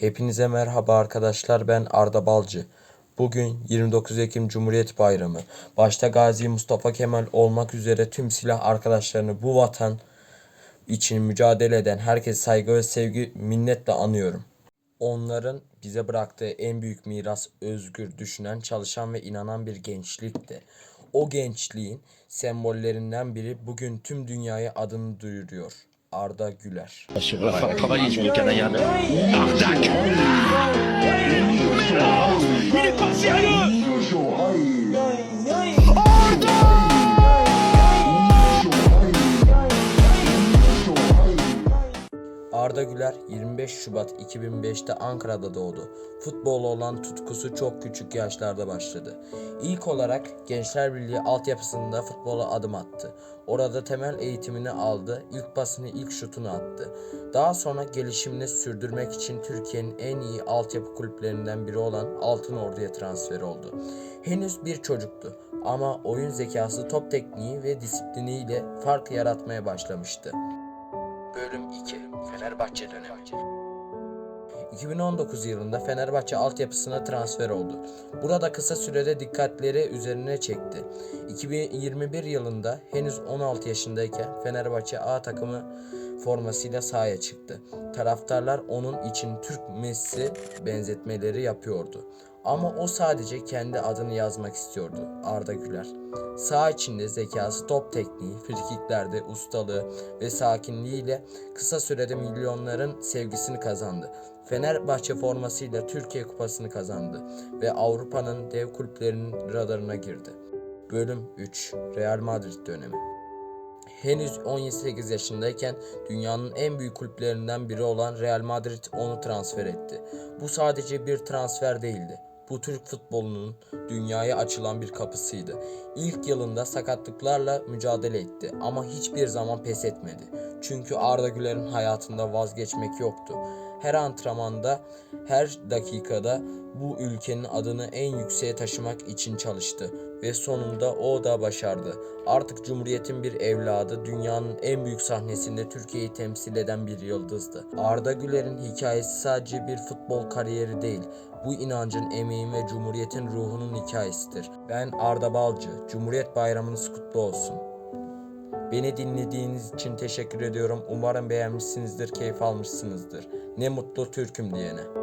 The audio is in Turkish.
Hepinize merhaba arkadaşlar ben Arda Balcı. Bugün 29 Ekim Cumhuriyet Bayramı. Başta Gazi Mustafa Kemal olmak üzere tüm silah arkadaşlarını bu vatan için mücadele eden herkes saygı ve sevgi minnetle anıyorum. Onların bize bıraktığı en büyük miras özgür, düşünen, çalışan ve inanan bir gençlikti. O gençliğin sembollerinden biri bugün tüm dünyaya adını duyuruyor. Arda Güler. Arda Güler 25 Şubat 2005'te Ankara'da doğdu. Futbola olan tutkusu çok küçük yaşlarda başladı. İlk olarak Gençler Birliği altyapısında futbola adım attı. Orada temel eğitimini aldı, ilk pasını ilk şutunu attı. Daha sonra gelişimini sürdürmek için Türkiye'nin en iyi altyapı kulüplerinden biri olan Altın Ordu'ya transfer oldu. Henüz bir çocuktu ama oyun zekası, top tekniği ve disipliniyle fark yaratmaya başlamıştı. Bölüm 2 Fenerbahçe dönemi 2019 yılında Fenerbahçe altyapısına transfer oldu. Burada kısa sürede dikkatleri üzerine çekti. 2021 yılında henüz 16 yaşındayken Fenerbahçe A takımı formasıyla sahaya çıktı. Taraftarlar onun için Türk Messi benzetmeleri yapıyordu. Ama o sadece kendi adını yazmak istiyordu. Arda Güler. Sağ içinde zekası, top tekniği, frikiklerde ustalığı ve sakinliğiyle kısa sürede milyonların sevgisini kazandı. Fenerbahçe formasıyla Türkiye Kupası'nı kazandı ve Avrupa'nın dev kulüplerinin radarına girdi. Bölüm 3 Real Madrid dönemi Henüz 18 yaşındayken dünyanın en büyük kulüplerinden biri olan Real Madrid onu transfer etti. Bu sadece bir transfer değildi. Bu Türk futbolunun dünyaya açılan bir kapısıydı. İlk yılında sakatlıklarla mücadele etti ama hiçbir zaman pes etmedi. Çünkü Arda Güler'in hayatında vazgeçmek yoktu. Her antrenmanda, her dakikada bu ülkenin adını en yükseğe taşımak için çalıştı ve sonunda o da başardı. Artık Cumhuriyet'in bir evladı, dünyanın en büyük sahnesinde Türkiye'yi temsil eden bir yıldızdı. Arda Güler'in hikayesi sadece bir futbol kariyeri değil, bu inancın, emeğin ve Cumhuriyet'in ruhunun hikayesidir. Ben Arda Balcı, Cumhuriyet Bayramınız kutlu olsun. Beni dinlediğiniz için teşekkür ediyorum. Umarım beğenmişsinizdir, keyif almışsınızdır. Ne mutlu Türk'üm diyene.